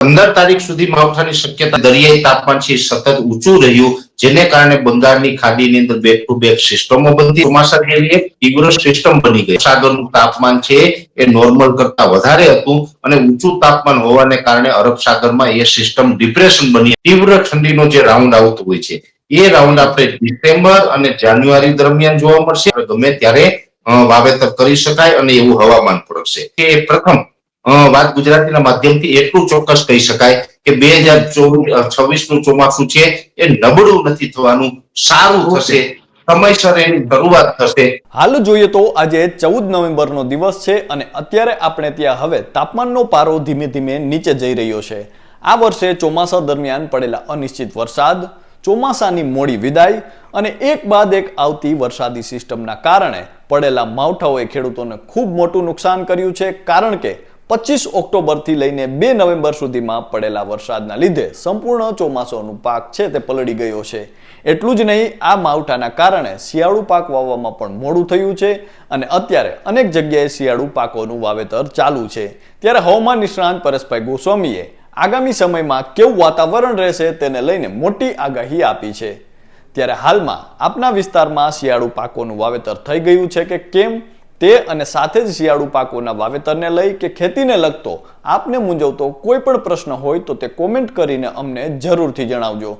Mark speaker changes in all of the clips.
Speaker 1: પંદર તારીખ સુધી માવઠાની શક્યતા દરિયાઈ તાપમાન છે સતત ઊંચું રહ્યું, જેને કારણે બંગાળની ખાડીની અંદર બેક ટુ બેક સિસ્ટમો બનતી. ચોમાસા એવી એક તીવ્ર સિસ્ટમ બની ગઈ. સાગરનું તાપમાન છે એ નોર્મલ કરતા વધારે હતું અને ઊંચું તાપમાન હોવાને કારણે અરબ સાગરમાં એ સિસ્ટમ ડિપ્રેશન બની. તીવ્ર ઠંડીનો જે રાઉન્ડ આવતો હોય છે, એ રાઉન્ડ આપણે ડિસેમ્બર અને જાન્યુઆરી દરમિયાન જોવા મળશે. ગમે ત્યારે વાવેતર કરી શકાય અને એવું હવામાન પડશે કે પ્રથમ વાત ગુજરાતીના માધ્યમથી એટલું ચોક્કસ કહી શકાય કે બે હજાર છવ્વીસનું ચોમાસું છે એ નબળું નથી થવાનું સારું થશે સમયસર એની શરૂઆત થશે.
Speaker 2: હાલ જોઈએ તો આજે ચૌદ નવેમ્બરનો દિવસ છે અને અત્યારે આપણે ત્યાં હવે તાપમાનનો પારો ધીમે ધીમે નીચે જઈ રહ્યો છે. આ વર્ષે ચોમાસા દરમિયાન પડેલા અનિશ્ચિત વરસાદ ચોમાસાની મોડી વિદાય અને એક બાદ એક આવતી વરસાદી સિસ્ટમના કારણે પડેલા માવઠાઓએ ખેડૂતોને ખૂબ મોટું નુકસાન કર્યું છે કારણ કે પચીસ ઓક્ટોબરથી લઈને બે નવેમ્બર સુધીમાં પડેલા વરસાદના લીધે સંપૂર્ણ ચોમાસાનું પાક છે તે પલળી ગયો છે. એટલું જ નહીં, આ માવઠાના કારણે શિયાળુ પાક વાવવામાં પણ મોડું થયું છે અને અત્યારે અનેક જગ્યાએ શિયાળુ પાકોનું વાવેતર ચાલુ છે. ત્યારે હવામાન નિષ્ણાંત પરેશભાઈ ગોસ્વામીએ આગામી સમયમાં કેવું વાતાવરણ રહેશે તેને લઈને મોટી આગાહી આપી છે. ત્યારે હાલમાં આપના વિસ્તારમાં શિયાળુ પાકોનું વાવેતર થઈ ગયું છે કે કેમ? તે અને સાથે જ શિયાળુ પાકોના વાવેતરને લઈ કે ખેતીને લગતો આપને મૂંઝવતો કોઈ પણ પ્રશ્ન હોય તો તે કોમેન્ટ કરીને અમને જરૂરથી જણાવજો.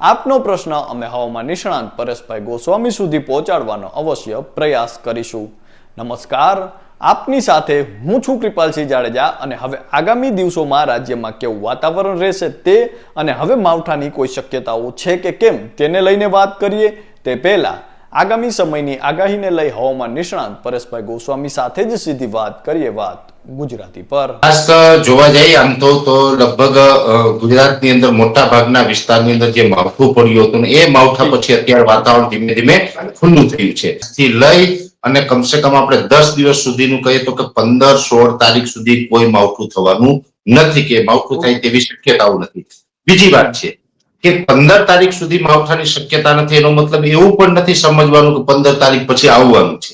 Speaker 2: આપનો પ્રશ્ન અમે હવામાન નિષ્ણાંત પરેશભાઈ ગોસ્વામી સુધી પહોંચાડવાનો અવશ્ય પ્રયાસ કરીશું. નમસ્કાર, આપની સાથે હું છું કૃપાલસિંહ જાડેજા અને હવે આગામી દિવસોમાં રાજ્યમાં કેવું વાતાવરણ રહેશે તે અને હવે માવઠાની કોઈ શક્યતાઓ છે કે કેમ તેને લઈને વાત કરીએ. તે પહેલા આગામી સમયની આગાહીને લઈ હવામાન નિષ્ણાંત પરેશભાઈ ગોસ્વામી સાથે જ સીધી વાત કરીએ વાત ગુજરાતી પર.
Speaker 1: ખાસ જોવા જઈએ આમ તો તો લગભગ ગુજરાતની અંદર મોટા ભાગના વિસ્તારની અંદર જે માવઠું પડ્યું હતું એ માવઠા પછી અત્યારે વાતાવરણ ધીમે ધીમે ખુલ્લું થયું છે. થી લઈ અને કમસે કમ આપણે દસ દિવસ સુધીનું કહીએ તો કે પંદર સોળ તારીખ સુધી કોઈ માવઠું થવાનું નથી કે માવઠું થાય તેવી શક્યતાઓ નથી. બીજી વાત છે કે પંદર તારીખ સુધી માવઠાની શક્યતા નથી, એનો મતલબ એવું પણ નથી સમજવાનું કે પંદર તારીખ પછી આવવાનું છે.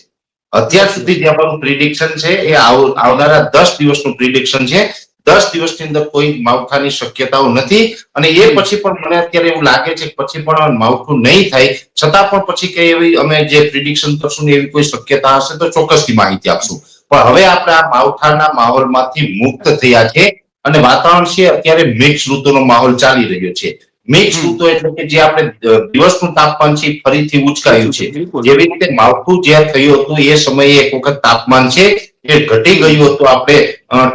Speaker 1: અત્યાર સુધી જે આપણું પ્રિડિક્શન છે, એ આવનારા દસ દિવસનું પ્રિડિક્શન છે. દસ દિવસની અંદર કોઈ માવઠાની શક્યતાઓ નથી અને એ પછી પણ મને અત્યારે એવું લાગે છે પછી પણ માવઠું નહીં થાય. છતાં પણ પછી કઈ એવી અમે જે પ્રિડિક્શન કરશું એવી કોઈ શક્યતા હશે તો ચોક્કસથી માહિતી આપશું. પણ હવે આપણે આ માવઠાના માહોલમાંથી મુક્ત થયા છે અને વાતાવરણ છે, અત્યારે મિક્સ ઋતુનો માહોલ ચાલી રહ્યો છે. મિક્સ ઋતુ એટલે કે જે આપણે દિવસનું તાપમાન છે ફરીથી ઉચકાયું છે. જેવી રીતે માવઠું જ્યાં થયું હતું એ સમયે એક વખત તાપમાન છે એ ઘટી ગયું હતું. આપણે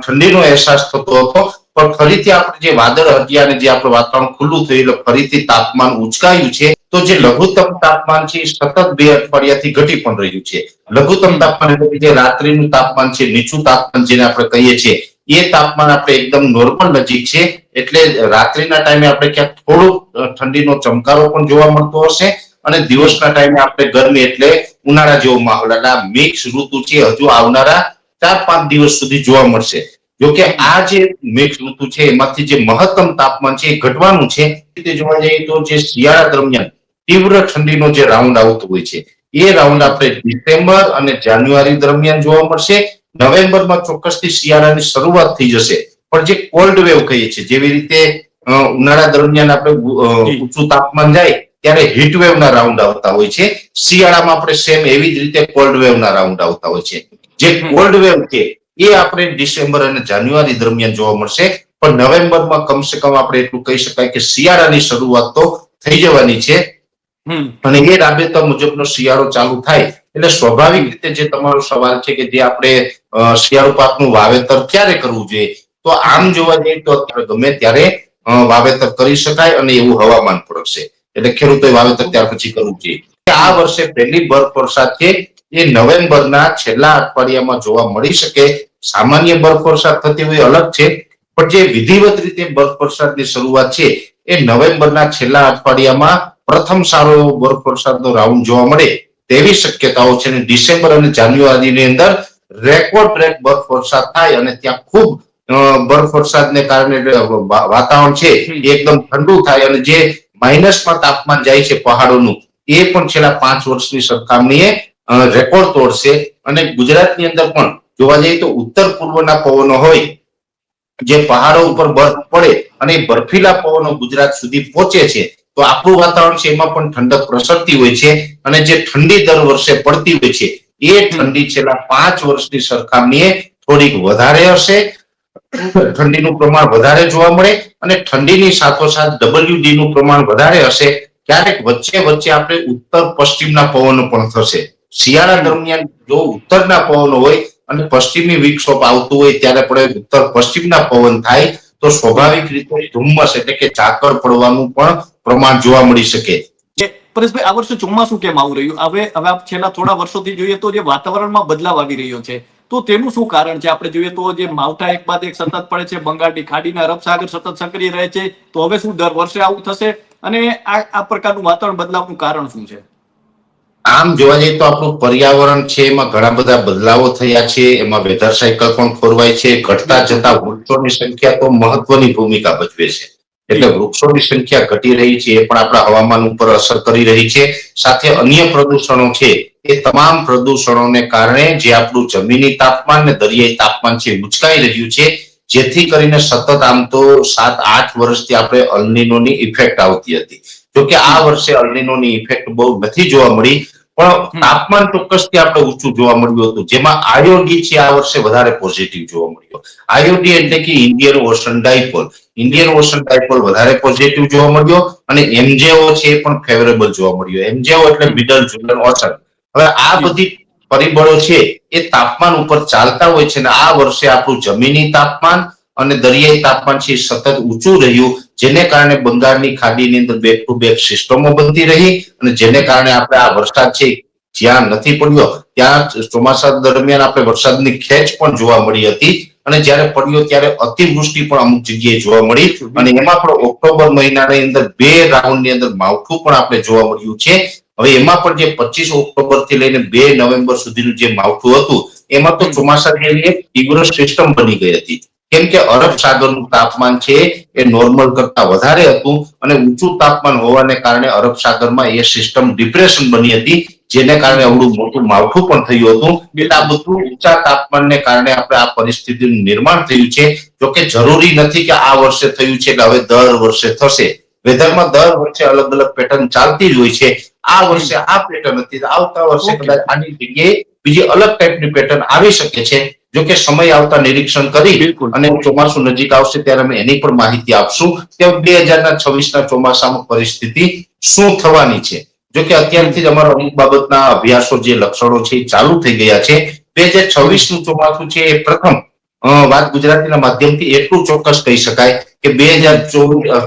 Speaker 1: ઠંડીનો અહેસાસ થતો હતો. પણ ફરીથી આપણે જે વાદળ હટ્યા અને જે આપણું વાતાવરણ ખુલ્લું થયું એટલે ફરીથી તાપમાન ઉચકાયું છે. તો જે લઘુત્તમ તાપમાન છે સતત બે અઠવાડિયાથી ઘટી પણ રહ્યું છે. લઘુત્તમ તાપમાન એટલે કે જે રાત્રિનું તાપમાન છે નીચું તાપમાન જેને આપણે કહીએ છીએ એ તાપમાન આપણે એકદમ નોર્મલ નજીક છે. એટલે રાત્રિના ટાઈમે આપણે ક્યાંક થોડુંક ઠંડીનો ચમકારો પણ જોવા મળતો હશે અને દિવસના ટાઈમે આપણે ગરમી એટલે ઉનાળા જેવો માહોલ. એટલે આ મિક્સ ઋતુ છે, હજુ આવનારા ચાર પાંચ દિવસ સુધી જોવા મળશે. જો કે આ જે મિક્સ ઋતુ છે, એમાંથી જે મહત્તમ તાપમાન છે, એ ઘટવાનું છે. તે જોવા જઈએ તો જે શિયાળા દરમિયાન તીવ્ર ઠંડીનો જે રાઉન્ડ આવતો હોય છે, એ રાઉન્ડ આપણે ડિસેમ્બર અને જાન્યુઆરી દરમિયાન જોવા મળશે. નવેમ્બરમાં ચોક્કસથી શિયાળાની શરૂઆત થઈ જશે. પણ જે કોલ્ડ વેવ કહીએ છીએ જેવી રીતે ઉનાળા દરમિયાન આપણે ઊંચું તાપમાન જાય ત્યારે હીટ વેવ ના રાઉન્ડ આવતા હોય છે. શિયાળામાં આપણે સેમ એવી જ રીતે કોલ્ડ વેવ ના રાઉન્ડ આવતા હોય છે. જે કોલ્ડ વેવ છે એ આપણે ડિસેમ્બર અને જાન્યુઆરી દરમિયાન જોવા મળશે. પણ નવેમ્બરમાં કમસે કમ આપણે એટલું કહી શકાય કે શિયાળાની શરૂઆત તો થઈ જવાની છે. અને એ રાબેતા મુજબનો શિયાળો ચાલુ થાય એટલે સ્વાભાવિક રીતે જે તમારો સવાલ છે કે જે આપણે શિયાળુ પાકનું વાવેતર ક્યારે કરવું જોઈએ તો આમ જોવા જઈએ તો અત્યારે ગમે ત્યારે વાવેતર કરી શકાય અને એવું હવામાન પડશે એટલે ખેડૂતોએ વાવેતર ત્યાર પછી કરવું જોઈએ. આ વર્ષે પહેલી બરફ વરસાદ છે, એ નવેમ્બરના છેલ્લા અઠવાડિયામાં જોવા મળી શકે. સામાન્ય બરફ વરસાદ થતી હોય અલગ છે, પણ જે વિધિવત રીતે બરફ વરસાદની શરૂઆત છે, એ નવેમ્બરના છેલ્લા અઠવાડિયામાં પ્રથમ સારો એવો બરફ વરસાદનો રાઉન્ડ જોવા મળે તેવી શક્યતાઓ છે અને ડિસેમ્બર અને જાન્યુઆરીની અંદર રેકોર્ડ બ્રેક બરફ વરસાદ થાય અને ત્યાં ખૂબ બરફ વરસાદને કારણે વાતાવરણ છે એ એકદમ ઠંડુ થાય અને જે માઇનસમાં તાપમાન જાય છે પહાડોનું એ પણ છેલ્લા પાંચ વર્ષની સરખામણીએ રેકોર્ડ તોડશે. અને ગુજરાતની અંદર પણ જોવા જઈએ તો ઉત્તર પૂર્વના પવનો હોય જે પહાડો ઉપર બરફ પડે અને બર્ફીલા પવનો ગુજરાત સુધી પહોંચે છે તો આપણું વાતાવરણ છે એમાં પણ ઠંડક પ્રસરતી હોય છે અને જે ઠંડી દર વર્ષે પડતી હોય છે એ ઠંડી છેલ્લા પાંચ વર્ષની સરખામણીએ થોડીક વધારે હશે. ઠંડીનું પ્રમાણ વધારે જોવા મળે અને ઠંડીની સાથોસાથ ડબલ્યુડી નું પ્રમાણ વધારે હશે, ક્યારેક વચ્ચે વચ્ચે આપણે ઉત્તર પશ્ચિમના પવનો પણ થશે. શિયાળા દરમિયાન જો ઉત્તરના પવનો હોય અને પશ્ચિમી વિક્ષોપ આવતું હોય ત્યારે પણ ઉત્તર પશ્ચિમના પવન થાય, તો સ્વાભાવિક રીતે ધુમ્મસ એટલે કે ઝાકળ પડવાનું પણ પ્રમાણ જોવા મળી શકે.
Speaker 2: પરેશભાઈ, આ વર્ષે ચોમાસું કેમ આવું રહ્યું? હવે હવે આપ છેલ્લા થોડા વર્ષોથી જોઈએ તો જે વાતાવરણમાં બદલાવ આવી રહ્યો છે તો તેનું શું કારણ છે? આપણે જોઈએ તો જે માવઠા એક બાદ એક સતત પડે છે બંગાળની ખાડીના અરબ સાગર સતત સક્રિય રહે છે તો હવે શું દર વર્ષે આવું થશે? અને આ આ પ્રકારનું વાતાવરણ બદલાવનું કારણ શું છે?
Speaker 1: આમ જોવા જઈએ તો આપણું પર્યાવરણ છે એમાં ઘણા બધા બદલાવો થયા છે એમાં વેધર સાયકલ પણ ખોરવાય છે ઘટતા જતા વૃક્ષોની સંખ્યા તો મહત્વની ભૂમિકા ભજવે છે. એટલે વૃક્ષોની સંખ્યા ઘટી રહી છે એ પણ આપણા હવામાન ઉપર અસર કરી રહી છે. સાથે અન્ય પ્રદૂષણો છે એ તમામ પ્રદૂષણોને કારણે જે આપણું જમીની તાપમાન ને દરિયાઈ તાપમાન છે ઉચકાઈ રહ્યું છે. જેથી કરીને સતત આમ તો સાત આઠ વર્ષથી આપણે અલ્નિનોની ઇફેક્ટ આવતી હતી. જોકે આ વર્ષે અલ્નિનોની ઇફેક્ટ બહુ નથી જોવા મળી પણ તાપમાન ચોક્કસથી આપણે ઊંચું જોવા મળ્યું હતું. જેમાં આયોડી છે આ વર્ષે વધારે પોઝિટિવ જોવા મળ્યો. આયોડી એટલે કે Indian ocean dipole Indian ocean dipole વધારે પોઝિટિવ જોવા મળ્યો અને એમજેઓ છે એ પણ ફેવરેબલ જોવા મળ્યો. એમજેઓ એટલે મિડલ જુલન ઓશન હવે આ બધી પરિબળો છે એ તાપમાન ઉપર ચાલતા હોય છે અને આ વર્ષે આપણું જમીની તાપમાન અને દરિયાઈ તાપમાન છે સતત ઊંચું રહ્યું જેને કારણે બંગાળની ખાડીની અંદર બેક ટુ બેક સિસ્ટમો બનતી રહી અને જેને કારણે આપણે આ વરસાદ છે જ્યાં નથી પડ્યો ત્યાં ચોમાસા દરમિયાન આપણે વરસાદની ખેંચ પણ જોવા મળી હતી અને જ્યારે પડ્યો ત્યારે અતિવૃષ્ટિ પણ અમુક જગ્યાએ જોવા મળી અને એમાં પણ ઓક્ટોબર મહિનાની અંદર બે રાઉન્ડની અંદર માવઠું પણ આપણે જોવા મળ્યું છે. હવે એમાં પણ જે પચીસ ઓક્ટોબરથી લઈને બે નવેમ્બર સુધીનું જે માવઠું હતું એમાં તો ચોમાસા જેવી એક તીવ્ર સિસ્ટમ બની ગઈ હતી. કેમ કે અરબ સાગરનું તાપમાન છે એ નોર્મલ કરતા વધારે હતું અને ઊંચું તાપમાન હોવાને કારણે અરબ સાગરમાં એ સિસ્ટમ ડિપ્રેશન બની હતી જેને કારણે અવડું મોટું માવઠું પણ થયું હતું. એટલે આ બધું ઊંચા તાપમાનને કારણે આપણે આ પરિસ્થિતિનું નિર્માણ થયું છે. જોકે જરૂરી નથી કે આ વર્ષે થયું છે એટલે હવે દર વર્ષે થશે. વેધરમાં દર વર્ષે અલગ અલગ પેટર્ન ચાલતી જ હોય છે. આ વર્ષે આ પેટર્ન હતી આવતા વર્ષે. કદાચ આની જગ્યાએ બીજી અલગ ટાઈપની પેટર્ન આવી શકે છે જોકે સમય આવતા નિરીક્ષણ કરી. અને ચોમાસું નજીક આવશે ત્યારે અમે એની પણ માહિતી આપશું કે બે હજારના છવ્વીસના છવ્વીસ ના ચોમાસામાં પરિસ્થિતિ શું થવાની છે જોકે અત્યારથી જ અમારા અમુક બાબતના અભ્યાસો જે લક્ષણો છે એ ચાલુ થઈ ગયા છે બે હજાર છવ્વીસનું ચોમાસું છે એ પ્રથમ વાત ગુજરાતીના માધ્યમથી એટલું ચોક્કસ કહી શકાય કે બે હજાર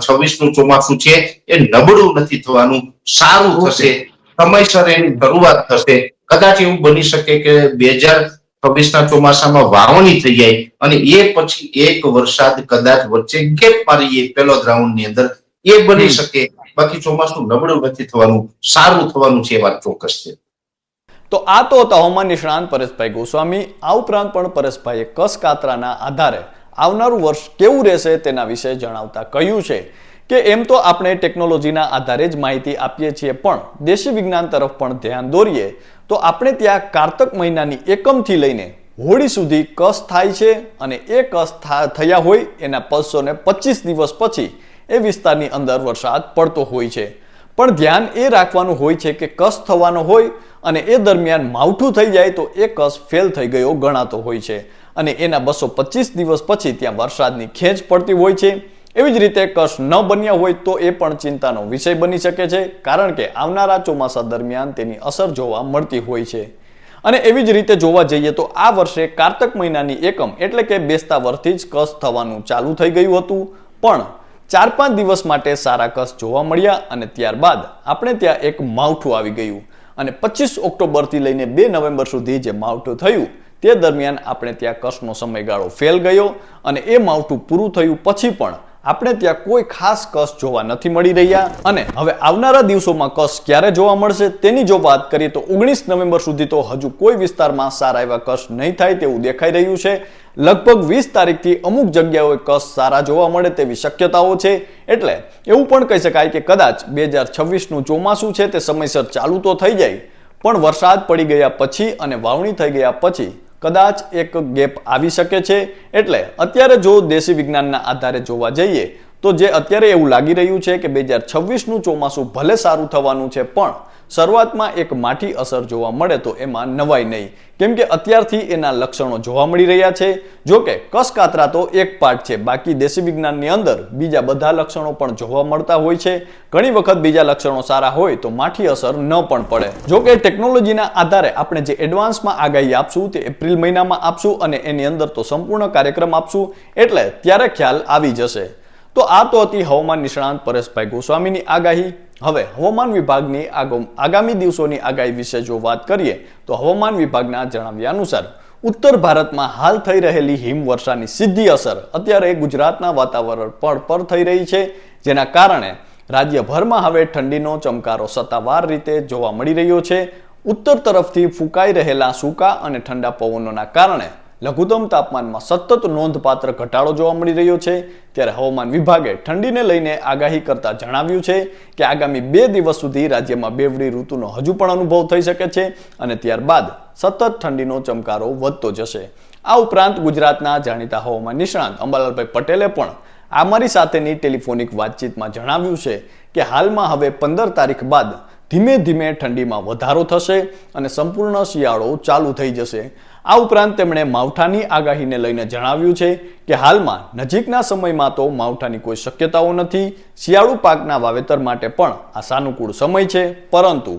Speaker 1: છવ્વીસનું ચોમાસું છે એ નબળું નથી થવાનું સારું થશે સમયસર એની શરૂઆત થશે. કદાચ એવું બની શકે કે બે હજાર છવ્વીસ ના ચોમાસામાં વાવણી થઈ જાય અને એ પછી એક વરસાદ કદાચ વચ્ચે ગેપ મારીએ પેલો રાઉન્ડની અંદર એ બની શકે. બાકી ચોમાસું નબળું નથી થવાનું સારું થવાનું છે એ વાત ચોક્કસ છે.
Speaker 2: તો આ તો હતા હવામાન નિષ્ણાંત પરેશભાઈ ગોસ્વામી. આ ઉપરાંત પણ પરેશભાઈએ કસ કાતરાના આધારે આવનારું વર્ષ કેવું રહેશે તેના વિશે જણાવતા કહ્યું છે કે એમ તો આપણે ટેકનોલોજીના આધારે જ માહિતી આપીએ છીએ, પણ દેશી વિજ્ઞાન તરફ પણ ધ્યાન દોરીએ, તો આપણે ત્યાં કારતક મહિનાની એકમથી લઈને હોળી સુધી કસ થાય છે અને એ કસ થયા હોય એના ને પચીસ દિવસ પછી એ વિસ્તારની અંદર વરસાદ પડતો હોય છે. પણ ધ્યાન એ રાખવાનું હોય છે કે કસ થવાનો હોય અને એ દરમિયાન માવઠું થઈ જાય તો એ કસ ફેલ થઈ ગયો ગણાતો હોય છે. અને એના બસો પચીસ દિવસ પછી ત્યાં વરસાદની ખેંચ પડતી હોય છે. એવી જ રીતે કશ ન બન્યા હોય તો એ પણ ચિંતાનો વિષય બની શકે છે, કારણ કે આવનારા ચોમાસા દરમિયાન તેની અસર જોવા મળતી હોય છે. અને એવી જ રીતે જોવા જઈએ તો આ વર્ષે કારતક મહિનાની એકમ એટલે કે બેસતા વર્ષથી જ કસ થવાનું ચાલુ થઈ ગયું હતું. પણ ચાર પાંચ દિવસ માટે સારા કસ જોવા મળ્યા અને ત્યારબાદ આપણે ત્યાં એક માવઠું આવી ગયું. અને પચીસ ઓક્ટોબરથી લઈને બે નવેમ્બર સુધી જે માવઠું થયું તે દરમિયાન આપણે ત્યાં કસનો સમયગાળો ફેલ ગયો અને એ માવઠું પૂરું થયું પછી પણ આપણે ત્યાં કોઈ ખાસ કસ જોવા નથી મળી રહ્યા. અને હવે આવનારા દિવસોમાં કસ ક્યારે જોવા મળશે તેની જો વાત કરીએ તો ઓગણીસ નવેમ્બર સુધી તો હજુ કોઈ વિસ્તારમાં સારા એવા કસ નહીં થાય તેવું દેખાઈ રહ્યું છે. લગભગ વીસ તારીખથી અમુક જગ્યાઓએ કસ સારા જોવા મળે તેવી શક્યતાઓ છે. એટલે એવું પણ કહી શકાય કે કદાચ બે હજાર છવ્વીસનું ચોમાસું છે તે સમયસર ચાલુ તો થઈ જાય, પણ વરસાદ પડી ગયા પછી અને વાવણી થઈ ગયા પછી કદાચ એક ગેપ આવી શકે છે. એટલે અત્યારે જો દેશી વિજ્ઞાનના આધારે જોવા જઈએ, તો જે અત્યારે એવું લાગી રહ્યું છે કે બે હજાર છવ્વીસનું ચોમાસું ભલે સારું થવાનું છે, પણ શરૂઆતમાં એક માઠી અસર જોવા મળે તો એમાં નવાઈ નહીં. કેમ કે અત્યારથી એના લક્ષણો જોવા મળી રહ્યા છે. જો કે કસ તો એક પાર્ટ છે. બાકી દેશી વિજ્ઞાનની અંદર બીજા બધા લક્ષણો પણ જોવા મળતા હોય છે. ઘણી વખત બીજા લક્ષણો સારા હોય તો માઠી અસર ન પણ પડે. જો કે ટેકનોલોજીના આધારે આપણે જે એડવાન્સમાં આગાહી આપશું તે એપ્રિલ મહિનામાં આપશું અને એની અંદર તો સંપૂર્ણ કાર્યક્રમ આપશું. એટલે ત્યારે ખ્યાલ આવી જશે. તો આ તો હતી હવામાન નિષ્ણાંત પરેશભાઈ ગોસ્વામીની આગાહી. હવે હવામાન વિભાગની આગમ- દિવસોની આગાહી વિશે જો વાત કરીએ, તો હવામાન વિભાગના જણાવ્યા અનુસાર, ઉત્તર ભારતમાં હાલ થઈ રહેલી હિમવર્ષાની સીધી અસર અત્યારે ગુજરાતના વાતાવરણ પર પર થઈ રહી છે, જેના કારણે રાજ્યભરમાં હવે ઠંડીનો ચમકારો સત્તાવાર રીતે જોવા મળી રહ્યો છે. ઉત્તર તરફથી ફૂંકાઈ રહેલા સૂકા અને ઠંડા પવનોના કારણે લઘુત્તમ તાપમાનમાં સતત નોંધપાત્ર ઘટાડો જોવા મળી રહ્યો છે. ત્યારે હવામાન વિભાગે ઠંડીને લઈને આગાહી કરતા જણાવ્યું છે કે આગામી બે દિવસ સુધી રાજ્યમાં બેવડી ઋતુનો હજુ પણ અનુભવ થઈ શકે છે અને ત્યારબાદ સતત ઠંડીનો ચમકારો વધતો જશે. આ ઉપરાંત ગુજરાતના જાણીતા હવામાન નિષ્ણાંત અંબાલાલભાઈ પટેલે પણ અમારી સાથેની ટેલિફોનિક વાતચીતમાં જણાવ્યું છે કે હાલમાં હવે પંદર તારીખ બાદ ધીમે ધીમે ઠંડીમાં વધારો થશે અને સંપૂર્ણ શિયાળો ચાલુ થઈ જશે. આ ઉપરાંત તેમણે માવઠાની આગાહીને લઈને જણાવ્યું છે કે હાલમાં નજીકના સમયમાં તો માવઠાની કોઈ શક્યતાઓ નથી, શિયાળુ પાકના વાવેતર માટે પણ આ સાનુકૂળ સમય છે, પરંતુ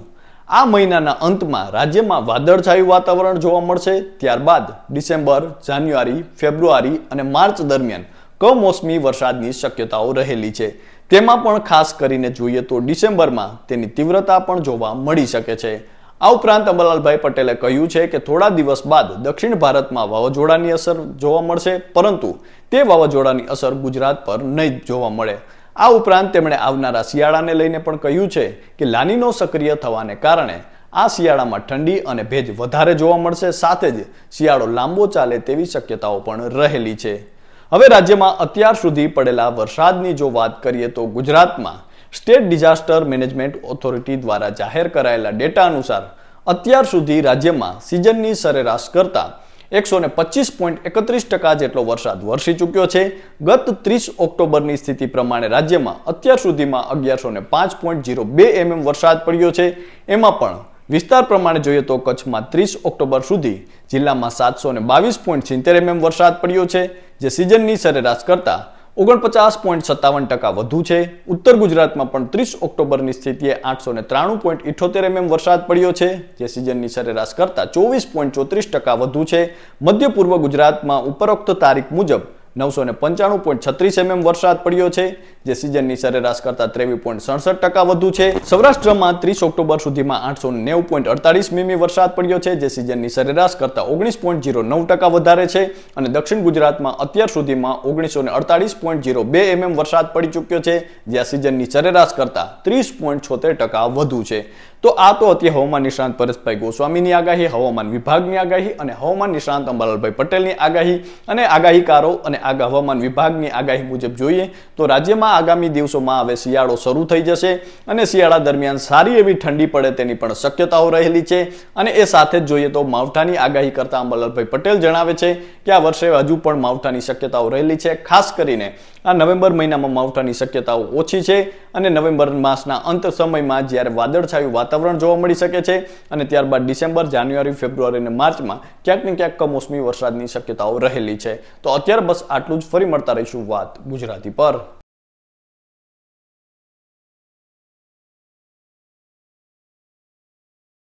Speaker 2: આ મહિનાના અંતમાં રાજ્યમાં વાદળછાયું વાતાવરણ જોવા મળશે, ત્યારબાદ ડિસેમ્બર, જાન્યુઆરી, ફેબ્રુઆરી અને માર્ચ દરમિયાન કમોસમી વરસાદની શક્યતાઓ રહેલી છે. તેમાં પણ ખાસ કરીને જોઈએ તો ડિસેમ્બરમાં તેની તીવ્રતા પણ જોવા મળી શકે છે. આ ઉપરાંત અંબાલાલભાઈ પટેલે કહ્યું છે કે થોડા દિવસ બાદ દક્ષિણ ભારતમાં વાવાઝોડાની અસર જોવા મળશે, પરંતુ તે વાવાઝોડાની અસર ગુજરાત પર નહીં જોવા મળે. આ ઉપરાંત તેમણે આવનારા શિયાળાને લઈને પણ કહ્યું છે કે લાનીનો સક્રિય થવાને કારણે આ શિયાળામાં ઠંડી અને ભેજ વધારે જોવા મળશે, સાથે જ શિયાળો લાંબો ચાલે તેવી શક્યતાઓ પણ રહેલી છે. હવે રાજ્યમાં અત્યાર સુધી પડેલા વરસાદની જો વાત કરીએ તો ગુજરાતમાં સ્ટેટ ડિઝાસ્ટર મેનેજમેન્ટ ઓથોરિટી દ્વારા જાહેર કરાયેલા ડેટા અનુસાર અત્યાર સુધી રાજ્યમાં સિઝનની સરેરાશ કરતાં એકસો ને પચીસ પોઈન્ટ એકત્રીસ ટકા જેટલો વરસાદ વરસી ચૂક્યો છે. ગત ત્રીસ ઓક્ટોબરની સ્થિતિ પ્રમાણે રાજ્યમાં અત્યાર સુધીમાં અગિયારસો ને પાંચ પોઈન્ટ જીરો બે એમએમ વરસાદ પડ્યો છે. એમાં પણ વિસ્તાર પ્રમાણે જોઈએ તો કચ્છમાં ત્રીસ ઓક્ટોબર સુધી જિલ્લામાં સાતસો ને બાવીસ પોઈન્ટ સિત્તેર એમએમ વરસાદ પડ્યો છે, જે સિઝનની સરેરાશ કરતા ઓગણપચાસ પોઈન્ટ સત્તાવન ટકા વધુ છે. ઉત્તર ગુજરાતમાં પણ ત્રીસ ઓક્ટોબરની સ્થિતિએ આઠસો ને ત્રાણું પોઈન્ટ ઇઠોતેર એમએમ વરસાદ પડ્યો છે, જે સિઝનની સરેરાશ કરતાં ચોવીસ પોઈન્ટ ચોત્રીસ ટકા વધુ છે. મધ્ય પૂર્વ ગુજરાતમાં ઉપરોક્ત તારીખ મુજબ નવસો ને પંચાણું પોઈન્ટ છત્રીસ એમએમ વરસાદ પડ્યો છે. જે સિઝનની સરેરાશ કરતા ત્રેવીસ પોઈન્ટ સડસઠ ટકા વધુ છે. સૌરાષ્ટ્રમાં ત્રીસ ઓક્ટોબર સુધીમાં આઠસો નેવું પોઈન્ટ અડતાલીસ મીમી વરસાદ પડ્યો છે, જે સિઝનની સરેરાશ કરતા ઓગણીસ પોઈન્ટ જીરો નવ ટકા વધારે છે અને દક્ષિણ ગુજરાતમાં અત્યાર સુધીમાં ઓગણીસો ને અડતાલીસ પોઈન્ટ જીરો બે એમએમ વરસાદ પડી ચૂક્યો છે જ્યાં સિઝનની સરેરાશ કરતા ત્રીસ પોઈન્ટ છોતેર ટકા વધુ છે. તો આ તો હતી હવામાન નિષ્ણાંત પરેશભાઈ ગોસ્વામીની આગાહી, હવામાન વિભાગની આગાહી અને હવામાન નિષ્ણાંત અંબાલાલભાઈ પટેલની આગાહી અને આગાહીકારો અને આગા હવામાન વિભાગની આગાહી મુજબ જોઈએ તો રાજ્યમાં આગામી દિવસોમાં હવે શિયાળો શરૂ થઈ જશે અને શિયાળા દરમિયાન સારી એવી ઠંડી પડે તેની પણ શક્યતાઓ રહેલી છે. અને એ સાથે જ જોઈએ તો માવઠાની આગાહી કરતા અંબલભાઈ પટેલ જણાવે છે કે આ વર્ષે હજુ પણ માવઠાની શક્યતાઓ રહેલી છે, ખાસ કરીને આ નવેમ્બર મહિનામાં માવઠાની શક્યતાઓ ઓછી છે અને નવેમ્બર માસના અંત સમયમાં જ્યારે વાદળછાયું વાતાવરણ જોવા મળી શકે છે અને ત્યારબાદ ડિસેમ્બર, જાન્યુઆરી, ફેબ્રુઆરી અને માર્ચમાં ક્યાંક ને ક્યાંક કમોસમી વરસાદની શક્યતાઓ રહેલી છે. તો અત્યારે બસ આટલું જ. ફરી મળતા રહીશું વાત ગુજરાતી પર.